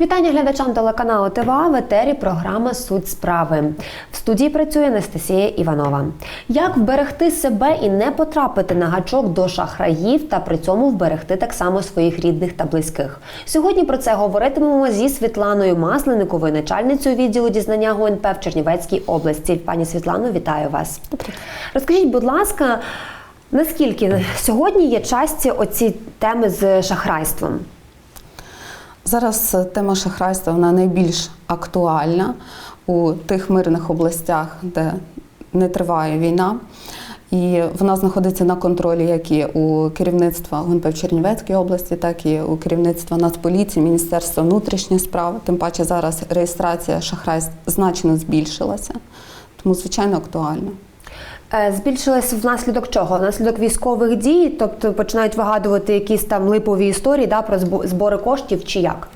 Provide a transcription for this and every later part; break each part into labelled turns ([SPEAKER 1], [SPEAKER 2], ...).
[SPEAKER 1] Вітання глядачам телеканалу ТВА в етері програма Суть справи. В студії працює Анастасія Іванова. Як вберегти себе і не потрапити на гачок до шахраїв та при цьому вберегти так само своїх рідних та близьких? Сьогодні про це говоритимемо зі Світланою Масленниковою, начальницею відділу дізнання ГУНП в Чернівецькій області. Пані Світлано, вітаю вас. Розкажіть, будь ласка, наскільки сьогодні є часті оці теми з шахрайством?
[SPEAKER 2] Зараз е, тема шахрайства вона найбільш актуальна у тих мирних областях, де не триває війна. І вона знаходиться на контролі як і у керівництва ГУНП в Чернівецькій області, так і у керівництва Нацполіції, Міністерства внутрішніх справ. Тим паче зараз реєстрація шахрайств значно збільшилася, тому звичайно актуально.
[SPEAKER 1] Е, Збільшилась внаслідок чого? Внаслідок військових дій, тобто починають вигадувати якісь там липові історії да, про збори коштів чи як?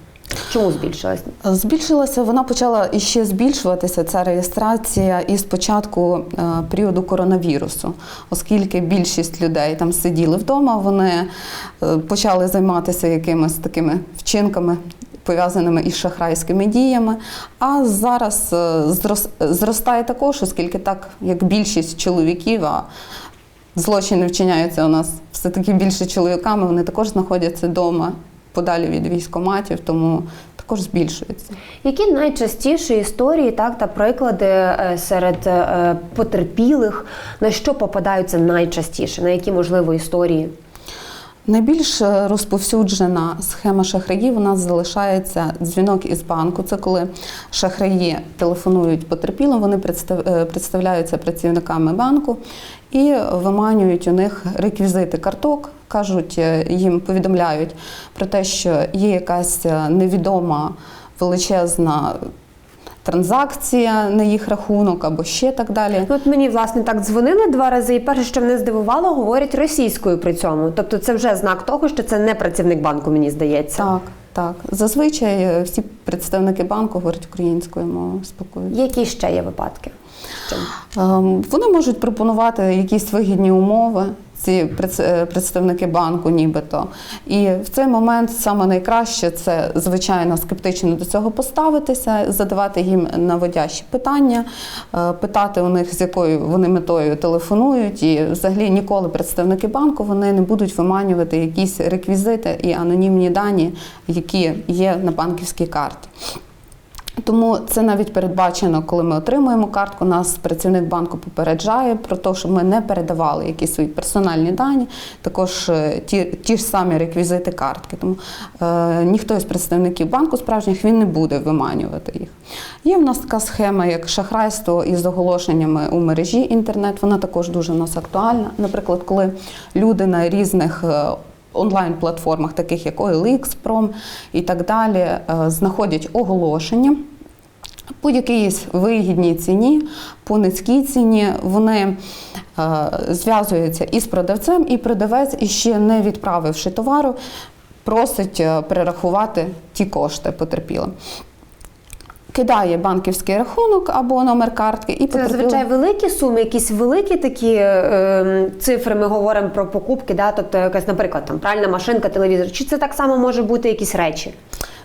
[SPEAKER 1] Чому збільшилась?
[SPEAKER 2] Збільшилася, вона почала іще збільшуватися ця реєстрація із початку е, періоду коронавірусу, оскільки більшість людей там сиділи вдома, вони е, почали займатися якимись такими вчинками. Пов'язаними із шахрайськими діями, а зараз е, зрос- зростає також, оскільки так як більшість чоловіків, а злочини вчиняються у нас все таки більше чоловіками, вони також знаходяться вдома подалі від військоматів, тому також збільшується.
[SPEAKER 1] Які найчастіші історії так, та приклади е, серед е, потерпілих, на що попадаються найчастіше, на які можливо історії?
[SPEAKER 2] Найбільш розповсюджена схема шахраїв у нас залишається дзвінок із банку. Це коли шахраї телефонують потерпілим, вони е, представляються працівниками банку і виманюють у них реквізити карток. Кажуть, е, їм повідомляють про те, що є якась е, невідома величезна транзакція на їх рахунок або ще так далі.
[SPEAKER 1] Ну, От мені власне так дзвонили два рази, і перше, що мене здивувало, говорять російською при цьому. Тобто це вже знак того, що це не працівник банку, мені здається.
[SPEAKER 2] Так, так. Зазвичай е, всі представники банку говорять українською мовою, спілкуються.
[SPEAKER 1] Які ще є випадки? Що?
[SPEAKER 2] Ем, Вони можуть пропонувати якісь вигідні умови. Ці е, представники банку, нібито, і в цей момент саме найкраще це звичайно скептично до цього поставитися, задавати їм наводящі питання, е, питати у них з якою вони метою телефонують, і взагалі ніколи представники банку вони не будуть виманювати якісь реквізити і анонімні дані, які є на банківській карті. Тому це навіть передбачено, коли ми отримуємо картку. Нас працівник банку попереджає про те, щоб ми не передавали якісь свої персональні дані, також е, ті, ті ж самі реквізити картки. Тому е, ніхто із представників банку справжніх він не буде виманювати їх. Є в нас така схема, як шахрайство із оголошеннями у мережі інтернет. Вона також дуже в нас актуальна. Наприклад, коли люди на різних е, онлайн-платформах, таких як OLX, Prom і так далі, е, знаходять оголошення. По якійсь вигідній ціні, по низькій ціні вони е, зв'язуються із продавцем, і продавець, іще не відправивши товару, просить е, перерахувати ті кошти потерпілим. Кидає банківський рахунок або номер картки, і
[SPEAKER 1] Це зазвичай великі суми, якісь великі такі е, цифри. Ми говоримо про покупки, да? тобто якась, наприклад, там пральна машинка, телевізор. Чи це так само може бути якісь речі?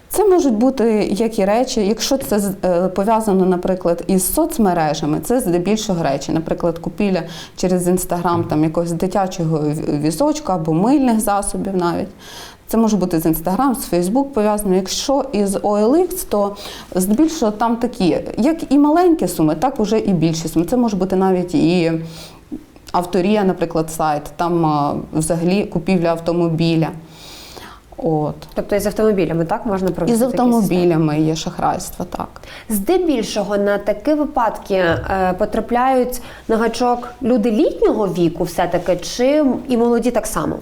[SPEAKER 2] Це можуть бути як і речі, якщо це е, пов'язано, наприклад, із соцмережами, це здебільшого речі, наприклад, купівля через інстаграм там якогось дитячого ві- візочка або мильних засобів навіть. Це може бути з інстаграм, з Фейсбук пов'язано. Якщо із OLX, то здебільшого там такі, як і маленькі суми, так уже і більші суми. Це може бути навіть і авторія, наприклад, сайт, там а, взагалі купівля автомобіля. От.
[SPEAKER 1] Тобто із автомобілями так можна провести
[SPEAKER 2] І з
[SPEAKER 1] такі
[SPEAKER 2] автомобілями є шахрайство, так.
[SPEAKER 1] Здебільшого на такі випадки е, потрапляють на гачок люди літнього віку, все-таки, чи і молоді так само?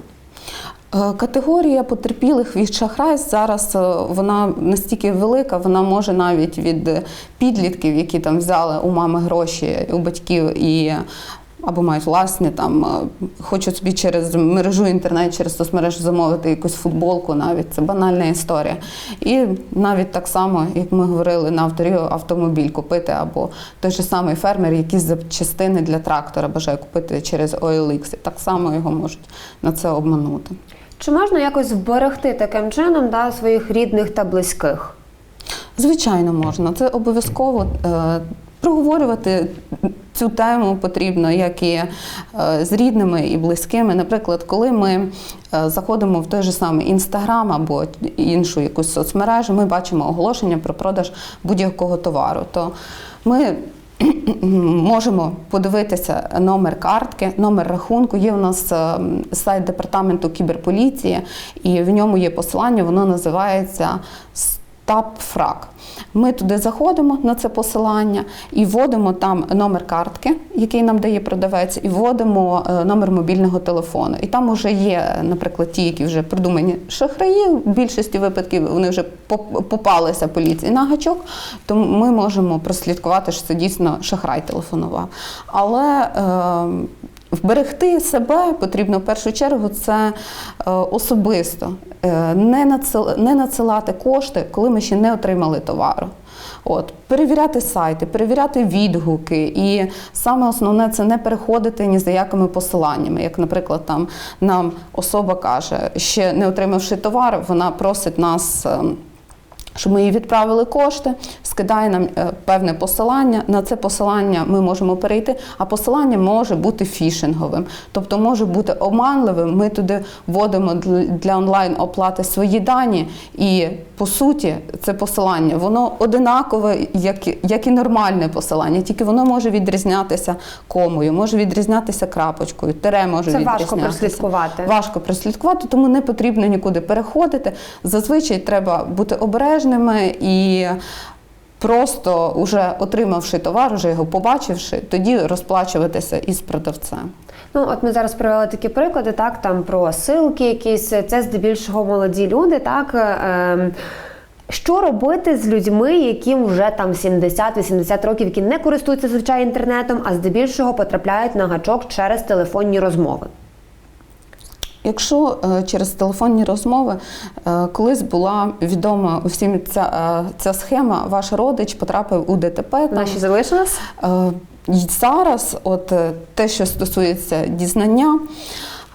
[SPEAKER 2] Е, Категорія потерпілих від шахрайств зараз е, вона настільки велика, вона може навіть від підлітків, які там взяли у мами гроші у батьків і або мають власні там, е, хочуть собі через мережу інтернет, через соцмережу замовити якусь футболку, навіть це банальна історія. І навіть так само, як ми говорили, на авторію автомобіль купити, або той же самий фермер, якісь запчастини для трактора бажає купити через OLX. І так само його можуть на це обманути.
[SPEAKER 1] Чи можна якось вберегти таким чином да, своїх рідних та близьких?
[SPEAKER 2] Звичайно, можна. Це обов'язково е, проговорювати цю тему потрібно, як і е, з рідними і близькими. Наприклад, коли ми е, заходимо в той же самий інстаграм або іншу якусь соцмережу, ми бачимо оголошення про продаж будь-якого товару. То ми можемо подивитися номер картки, номер рахунку. Є у нас е, сайт департаменту кіберполіції, і в ньому є посилання, воно називається СТАПФРАК. Ми туди заходимо на це посилання і вводимо там номер картки, який нам дає продавець, і вводимо е, номер мобільного телефону. І там вже є, наприклад, ті, які вже придумані шахраї. В більшості випадків вони вже поп- попалися поліції на гачок, тому ми можемо прослідкувати, що це дійсно шахрай телефонував. Але е, Вберегти себе потрібно в першу чергу це е, особисто, Е, не, надсил, не надсилати кошти, коли ми ще не отримали товару. От, перевіряти сайти, перевіряти відгуки, і саме основне це не переходити ні за якими посиланнями. Як, наприклад, там нам особа каже, ще не отримавши товар, вона просить нас. Щоб ми їй відправили кошти, скидає нам е, певне посилання. На це посилання ми можемо перейти, а посилання може бути фішинговим, тобто може бути обманливим. Ми туди вводимо для онлайн оплати свої дані, і по суті, це посилання воно одинакове, як, і- як і нормальне посилання, тільки воно може відрізнятися комою, може відрізнятися крапочкою, тере може
[SPEAKER 1] Це важко
[SPEAKER 2] відрізнятися.
[SPEAKER 1] прослідкувати.
[SPEAKER 2] Важко прослідкувати, тому не потрібно нікуди переходити. Зазвичай треба бути обережними і просто, уже отримавши товар, уже його побачивши, тоді розплачуватися із продавцем.
[SPEAKER 1] Ну, от ми зараз привели такі приклади, так там про ссылки якісь. Це здебільшого молоді люди, так. Е, що робити з людьми, яким вже там 70-80 років, які не користуються звичайно інтернетом, а здебільшого потрапляють на гачок через телефонні розмови?
[SPEAKER 2] Якщо е, через телефонні розмови е, колись була відома усім ця, е, ця схема, ваш родич потрапив у ДТП. там,
[SPEAKER 1] Вона ще залишилась?
[SPEAKER 2] Е, і зараз, от те, що стосується дізнання,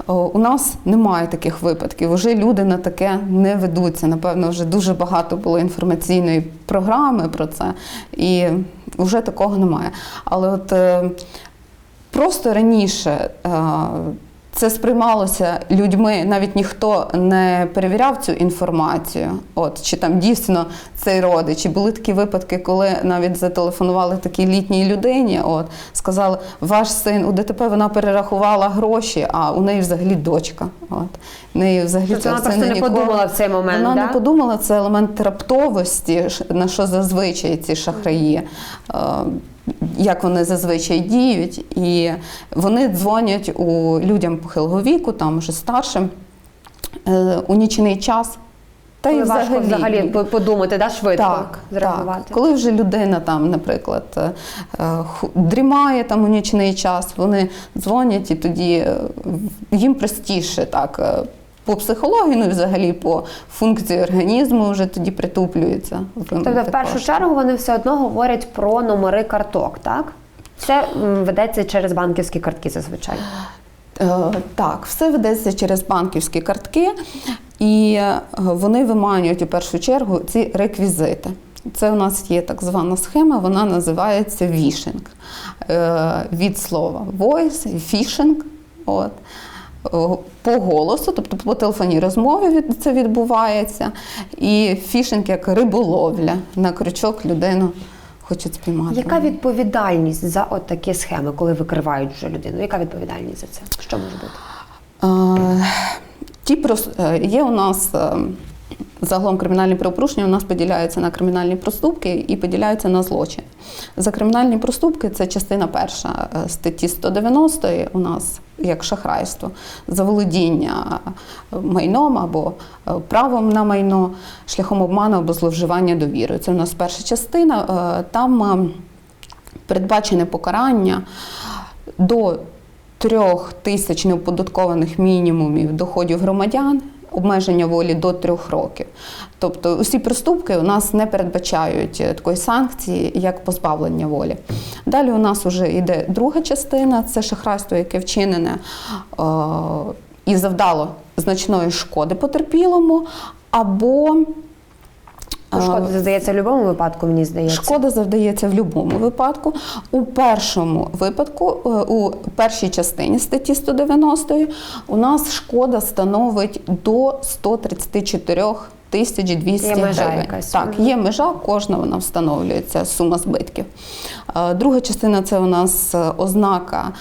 [SPEAKER 2] у нас немає таких випадків. Уже люди на таке не ведуться. Напевно, вже дуже багато було інформаційної програми про це, і вже такого немає. Але от просто раніше. Е, Це сприймалося людьми, навіть ніхто не перевіряв цю інформацію. От чи там дійсно цей родич. І були такі випадки, коли навіть зателефонували такій літній людині. От сказали, ваш син у ДТП вона перерахувала гроші, а у неї взагалі дочка. От неї взагалі
[SPEAKER 1] Тобто вона просто не
[SPEAKER 2] ніколи-
[SPEAKER 1] подумала в цей момент,
[SPEAKER 2] Вона
[SPEAKER 1] да?
[SPEAKER 2] не подумала, це елемент раптовості, на що зазвичай ці шахраї. Як вони зазвичай діють, і вони дзвонять у людям похилого віку, там вже старшим, е, у нічний час. Та й
[SPEAKER 1] важко
[SPEAKER 2] взагалі,
[SPEAKER 1] взагалі подумати, да, швидко
[SPEAKER 2] так,
[SPEAKER 1] зреагувати.
[SPEAKER 2] так. Коли вже людина там, наприклад, е, е, дрімає там у нічний час, вони дзвонять і тоді їм простіше так. По психології, ну і взагалі по функції організму вже тоді притуплюється.
[SPEAKER 1] Тобто, в першу чергу вони все одно говорять про номери карток, так? Це ведеться через банківські картки зазвичай.
[SPEAKER 2] Е, Так, все ведеться через банківські картки, і е, вони виманюють у першу чергу ці реквізити. Це у нас є так звана схема, вона називається вішинг. Е, Від слова voice, фішинг. От. О, По голосу, тобто по телефонній розмові від- це відбувається. І фішинг як риболовля на крючок людину хочуть спіймати.
[SPEAKER 1] Яка відповідальність за от такі схеми, коли викривають вже людину? Яка відповідальність за це? Що може бути?
[SPEAKER 2] Е, Ті е, є у нас е, загалом кримінальні правопорушення, у нас поділяються на кримінальні проступки і поділяються на злочин. За кримінальні проступки це частина перша е, статті 190 у нас як шахрайство, заволодіння е, майном або е, правом на майно шляхом обману або зловживання довірою. Це у нас перша частина. Там передбачене покарання до трьох тисяч неоподаткованих мінімумів доходів громадян. Обмеження волі до трьох років. Тобто усі проступки у нас не передбачають е, такої санкції, як позбавлення волі. Далі у нас вже йде друга частина це шахрайство, яке вчинене е, і завдало значної шкоди потерпілому, або
[SPEAKER 1] Ну, Шкода завдається в будь-якому випадку, мені здається.
[SPEAKER 2] Шкода завдається в будь-якому випадку. У першому випадку, е, у першій частині статті 190 у нас шкода становить до 134 тисяч 200
[SPEAKER 1] Є межа
[SPEAKER 2] гривень.
[SPEAKER 1] якась.
[SPEAKER 2] Так, є межа, кожна вона встановлюється, сума збитків. Е, Друга частина це у нас е, ознака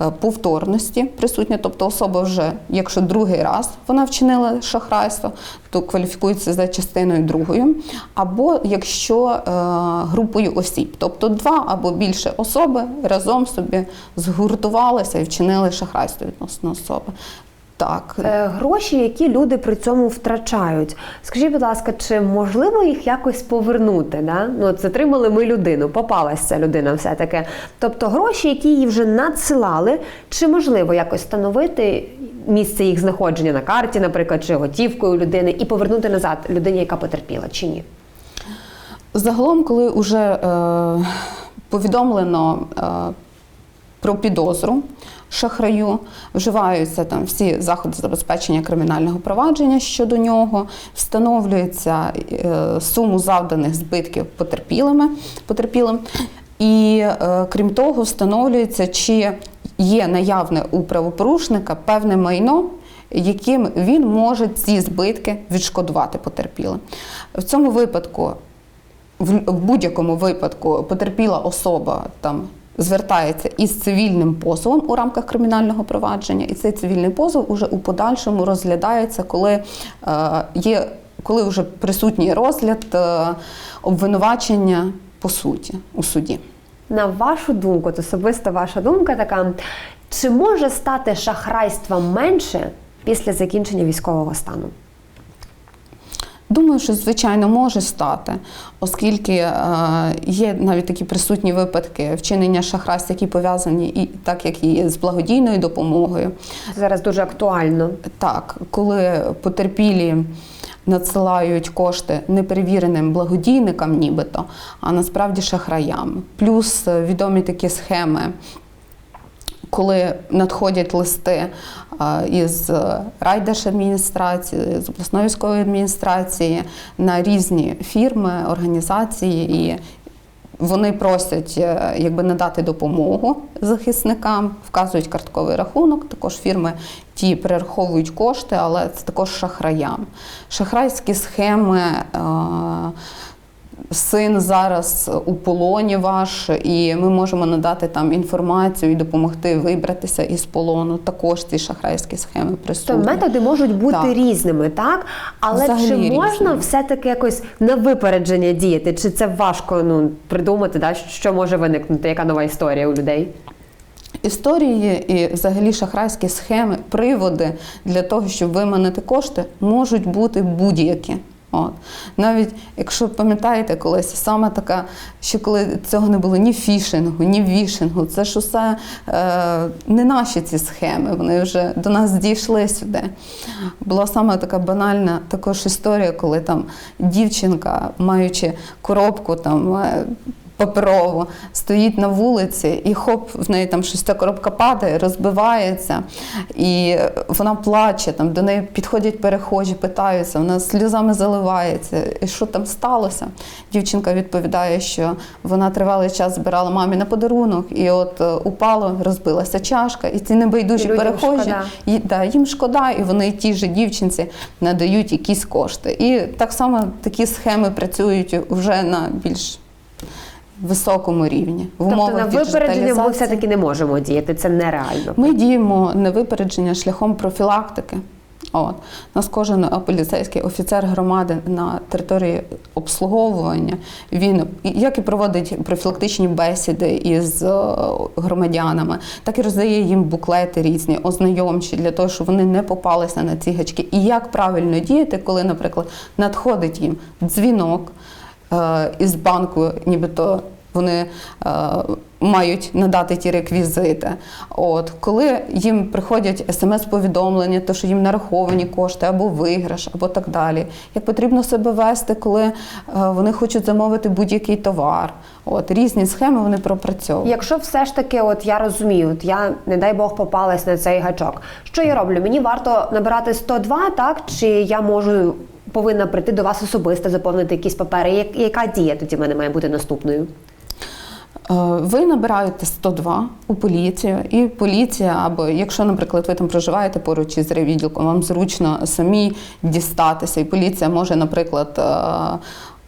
[SPEAKER 2] е, повторності присутня, тобто особа вже, якщо другий раз вона вчинила шахрайство, то кваліфікується за частиною другою. Або якщо групою осіб, тобто два або більше особи разом собі згуртувалися і вчинили шахрайство відносно особи. Так,
[SPEAKER 1] Е, Гроші, які люди при цьому втрачають. Скажіть, будь ласка, чи можливо їх якось повернути? Да? Ну, от затримали ми людину, попалася ця людина все-таки. Тобто гроші, які їй вже надсилали, чи можливо якось встановити місце їх знаходження на карті, наприклад, чи готівкою людини, і повернути назад людині, яка потерпіла, чи ні?
[SPEAKER 2] Загалом, коли вже е, повідомлено е, про підозру шахраю, вживаються там всі заходи забезпечення кримінального провадження щодо нього, встановлюється е, суму завданих збитків потерпілими, потерпілим. І е, крім того, встановлюється, чи є наявне у правопорушника певне майно, яким він може ці збитки відшкодувати потерпілим. В цьому випадку в будь-якому випадку потерпіла особа там звертається із цивільним позовом у рамках кримінального провадження, і цей цивільний позов уже у подальшому розглядається, коли е, є, коли вже присутній розгляд е, обвинувачення по суті у суді.
[SPEAKER 1] На вашу думку, от особиста ваша думка така, чи може стати шахрайства менше після закінчення військового стану?
[SPEAKER 2] Думаю, що звичайно може стати, оскільки е, є навіть такі присутні випадки вчинення шахрайств, які пов'язані і так як і з благодійною допомогою.
[SPEAKER 1] Зараз дуже актуально.
[SPEAKER 2] Так, коли потерпілі надсилають кошти неперевіреним благодійникам, нібито, а насправді шахраям. Плюс е, відомі такі схеми. Коли надходять листи е, із райдержадміністрації, з обласної військової адміністрації на різні фірми, організації, і вони просять е, якби надати допомогу захисникам, вказують картковий рахунок. Також фірми ті перераховують кошти, але це також шахраям. Шахрайські схеми. Син зараз у полоні ваш, і ми можемо надати там інформацію і допомогти вибратися із полону. Також ці шахрайські схеми присутні.
[SPEAKER 1] То методи можуть бути
[SPEAKER 2] Так.
[SPEAKER 1] різними, так? Але
[SPEAKER 2] Взагалі
[SPEAKER 1] чи можна
[SPEAKER 2] різними.
[SPEAKER 1] все-таки якось на випередження діяти? Чи це важко ну, придумати, да, що може виникнути, яка нова історія у людей?
[SPEAKER 2] Історії і взагалі шахрайські схеми, приводи для того, щоб виманити кошти, можуть бути будь-які. От. Навіть якщо пам'ятаєте колись, саме така, що коли цього не було ні фішингу, ні вішингу, це ж усе е, не наші ці схеми, вони вже до нас дійшли сюди. Була саме така банальна також історія, коли там дівчинка, маючи коробку там. Паперово, стоїть на вулиці, і хоп, в неї там щось та коробка падає, розбивається, і вона плаче. Там до неї підходять перехожі, питаються, вона сльозами заливається. І що там сталося? Дівчинка відповідає, що вона тривалий час збирала мамі на подарунок, і от е, упало, розбилася чашка, і ці небайдужі
[SPEAKER 1] І
[SPEAKER 2] перехожі
[SPEAKER 1] шкода.
[SPEAKER 2] і, да, їм шкода, і вони тій же дівчинці надають якісь кошти. І так само такі схеми працюють вже на більш високому рівні. В
[SPEAKER 1] Тобто на випередження ми все-таки не можемо діяти, це нереально.
[SPEAKER 2] Ми діємо на випередження шляхом профілактики. От. У нас кожен поліцейський офіцер громади на території обслуговування, він як і проводить профілактичні бесіди із е, громадянами, так і роздає їм буклети різні, ознайомчі, для того, щоб вони не попалися на ці гачки. І як правильно діяти, коли, наприклад, надходить їм дзвінок із банку, нібито вони е, мають надати ті реквізити. От коли їм приходять смс-повідомлення, то що їм нараховані кошти або виграш, або так далі. Як потрібно себе вести, коли е, вони хочуть замовити будь-який товар. От різні схеми вони пропрацьовують.
[SPEAKER 1] Якщо все ж таки, от я розумію, от я, не дай Бог, попалась на цей гачок. Що я роблю? Мені варто набирати 102, так? Чи я можу повинна прийти до вас особисто, заповнити якісь папери. Як- Яка дія тоді в мене має бути наступною?
[SPEAKER 2] Е, Ви набираєте 102 у поліцію, і поліція, або якщо, наприклад, ви там проживаєте поруч із райвідділком, вам зручно самі дістатися, і поліція може, наприклад, е,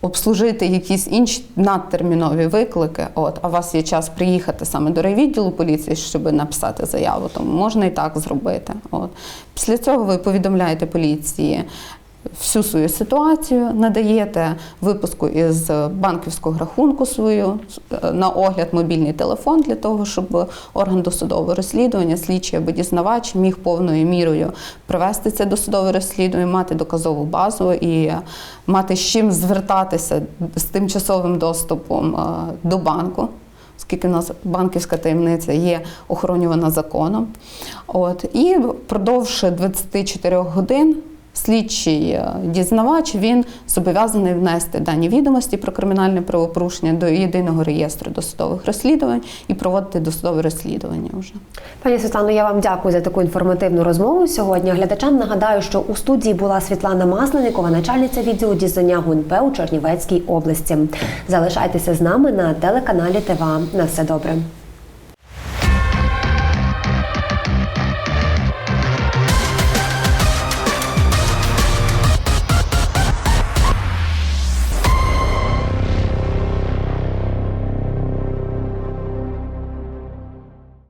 [SPEAKER 2] обслужити якісь інші надтермінові виклики. От, а у вас є час приїхати саме до райвідділу поліції, щоб написати заяву, то можна і так зробити. От. Після цього ви повідомляєте поліції всю свою ситуацію, надаєте випуску із банківського рахунку свою е, на огляд мобільний телефон для того, щоб орган досудового розслідування, слідчий або дізнавач міг повною мірою провести це досудове розслідування, мати доказову базу і мати з чим звертатися з тимчасовим доступом е, до банку. Оскільки у нас банківська таємниця є охоронювана законом. От, і впродовж 24 годин слідчий е, дізнавач він зобов'язаний внести дані відомості про кримінальне правопорушення до єдиного реєстру досудових розслідувань і проводити досудове розслідування вже.
[SPEAKER 1] Пані Світлано, я вам дякую за таку інформативну розмову сьогодні. Глядачам нагадаю, що у студії була Світлана Масленникова, начальниця відділу дізнання ГУНП у Чернівецькій області. Залишайтеся з нами на телеканалі ТВА. На все добре.